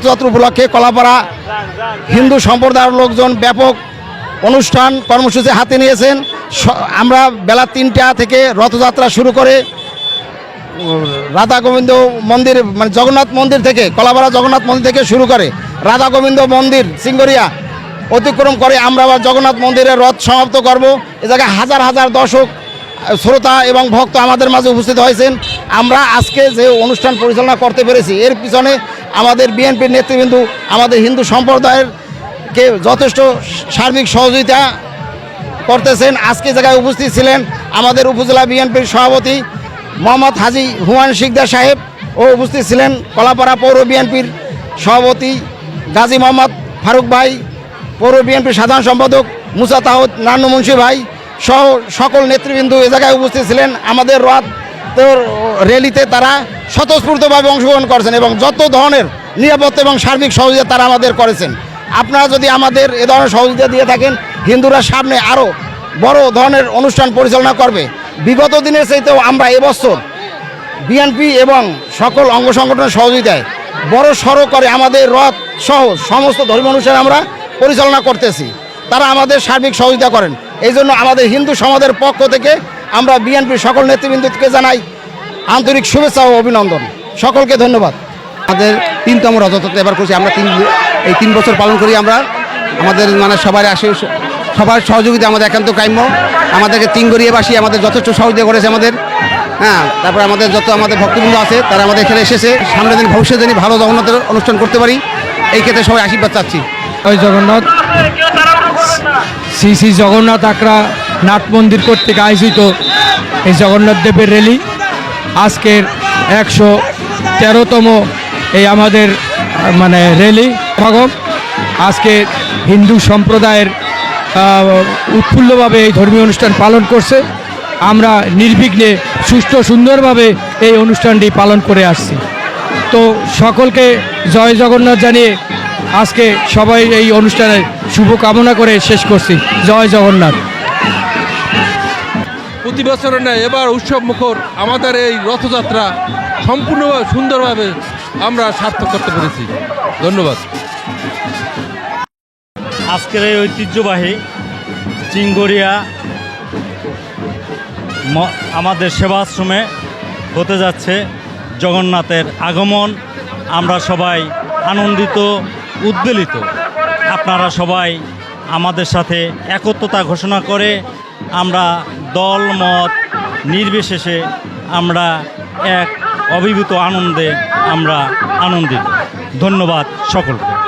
রথযাত্রা উপলক্ষে কলাপাড়া হিন্দু সম্প্রদায়ের লোকজন ব্যাপক অনুষ্ঠান কর্মসূচি হাতে নিয়েছেন। আমরা বেলা তিনটা থেকে রথযাত্রা শুরু করে, রাধা গোবিন্দ মন্দির মানে জগন্নাথ মন্দির থেকে, কলাপাড়া জগন্নাথ মন্দির থেকে শুরু করে, রাধা গোবিন্দ মন্দির, সিঙ্গরিয়া অতিক্রম করে আমরা আবার জগন্নাথ মন্দিরের রথ সমাপ্ত করব। এ জায়গায় হাজার হাজার দর্শক, শ্রোতা এবং ভক্ত আমাদের মাঝে উপস্থিত হয়েছেন। আমরা আজকে যে অনুষ্ঠান পরিচালনা করতে পেরেছি, এর পিছনে আমাদের বিএনপির নেতৃবৃন্দ, আমাদের হিন্দু সম্প্রদায়ের কে যথেষ্ট সার্বিক সহযোগিতা করতেছেন। আজকে জায়গায় উপস্থিত ছিলেন আমাদের উপজেলা বিএনপির সভাপতি মোহাম্মদ হাজি হুমায়ুন শিকদার সাহেব ও উপস্থিত ছিলেন কলাপাড়া পৌর বিএনপির সভাপতি গাজী মোহাম্মদ ফারুক ভাই, পৌর বিএনপির সাধারণ সম্পাদক মুসা তাহদ নান্নু মুন্সি ভাই সহ সকল নেতৃবৃন্দ এ জায়গায় উপস্থিত ছিলেন। আমাদের রাত র্যালিতে তারা স্বতঃস্ফূর্তভাবে অংশগ্রহণ করেছেন এবং যত ধরনের নিরাপত্তা এবং সার্বিক সহযোগিতা তারা আমাদের করেছেন। আপনারা যদি আমাদের এ ধরনের সহযোগিতা দিয়ে থাকেন, হিন্দুরা সামনে আরও বড় ধরনের অনুষ্ঠান পরিচালনা করবে। বিগত দিনের চাইতেও আমরা এবছর বিএনপি এবং সকল অঙ্গ সংগঠনের সহযোগিতায় বড় সড়ো করে আমাদের রথ সহ সমস্ত ধর্মীয় অনুষ্ঠান আমরা পরিচালনা করতেছি। তারা আমাদের সার্বিক সহযোগিতা করেন। এই জন্য আমাদের হিন্দু সমাজের পক্ষ থেকে আমরা বিএনপির সকল নেতৃবৃন্দকে জানাই আন্তরিক শুভেচ্ছা ও অভিনন্দন। সকলকে ধন্যবাদ। আমাদের তিনতম রথযাত্রা এবার করছি। আমরা তিন এই তিন বছর পালন করি আমরা। আমাদের মানে সবার আসে, সবার সহযোগিতা আমাদের একান্ত কাম্য। আমাদেরকে তিনগড়িয়াবাসী আমাদের যথেষ্ট সহযোগিতা করেছে আমাদের। হ্যাঁ তারপর আমাদের যত আমাদের ভক্তবৃন্দ আছে, তারা আমাদের এখানে এসেছে। সামনের দিন ভবিষ্যতে দিন ভালো জগন্নাথের অনুষ্ঠান করতে পারি। এই ক্ষেত্রে সবাই আশীর্বাদ চাচ্ছি। জয় জগন্নাথ। শ্রী শ্রী জগন্নাথ আকরা নাট মন্দির কর্তৃক আয়োজিত এই জগন্নাথ দেবের র্যালি আজকের একশো তেরোতম এই আমাদের মানে র্যালি সমাগম। আজকে হিন্দু সম্প্রদায়ের উৎফুল্লভাবে এই ধর্মীয় অনুষ্ঠান পালন করছে। আমরা নির্বিঘ্নে সুস্থ সুন্দরভাবে এই অনুষ্ঠানটি পালন করে আসছি। তো সকলকে জয় জগন্নাথ জানিয়ে আজকে সবাই এই অনুষ্ঠানের শুভ কামনা করে শেষ করছি। জয় জগন্নাথ। প্রতি এবার উৎসব মুখর আমাদের এই রথযাত্রা সম্পূর্ণভাবে সুন্দরভাবে আমরা সার্থক করতে পেরেছি। ধন্যবাদ। আজকের এই ঐতিহ্যবাহী চিঙ্গরিয়া আমাদের সেবাশ্রমে হতে যাচ্ছে জগন্নাথের আগমন। আমরা সবাই আনন্দিত, উদ্বেলিত। আপনারা সবাই আমাদের সাথে একত্রতা ঘোষণা করে আমরা দল মত নির্বিশেষে আমরা এক অভিভূত আনন্দে আমরা আনন্দিত। ধন্যবাদ সকলকে।